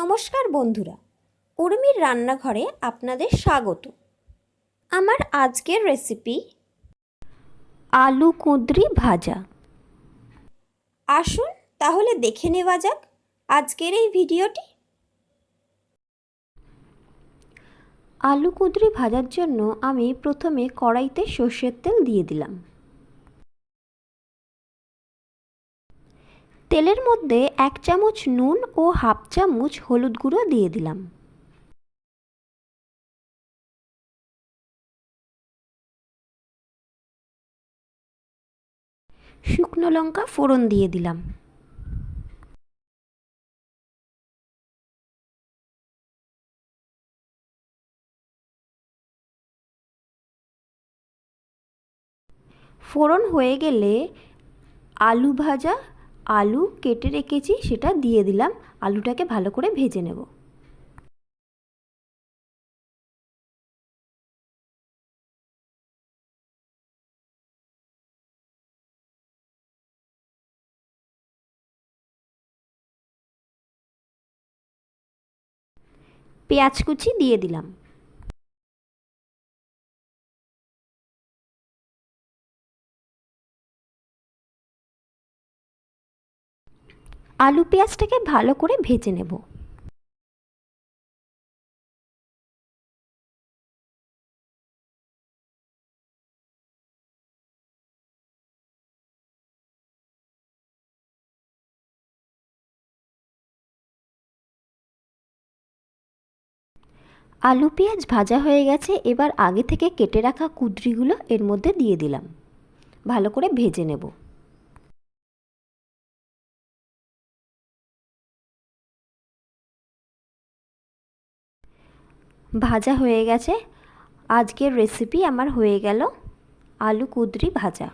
নমস্কার বন্ধুরা। উর্মির রান্নাঘরে আপনাদের স্বাগত। আমার আজকের রেসিপি আলু কুঁদরি ভাজা। আসুন তাহলে দেখে নেওয়া যাক আজকের এই ভিডিওটি। আলু কুঁদরি ভাজার জন্য আমি প্রথমে কড়াইতে সর্ষের তেল দিয়ে দিলাম। তেলের মধ্যে এক চামচ নুন ও হাফ চামচ হলুদ গুঁড়ো দিয়ে দিলাম। শুকনো লঙ্কা ফোড়ন দিয়ে দিলাম। ফোড়ন হয়ে গেলে আলু ভাজা আলু কেটে রেখেছি, সেটা দিয়ে দিলাম। আলুটাকে ভালো করে ভেজে নেব। পেঁয়াজ কুচি দিয়ে দিলাম। আলু পেঁয়াজটাকে ভালো করে ভেজে নেব। আলু পেঁয়াজ ভাজা হয়ে গেছে, এবার আগে থেকে কেটে রাখা কুদরিগুলো এর মধ্যে দিয়ে দিলাম। ভালো করে ভেজে নেব। ভাজা হয়ে গেছে। আজকের রেসিপি আমার হয়ে গেল আলু কুদরি ভাজা।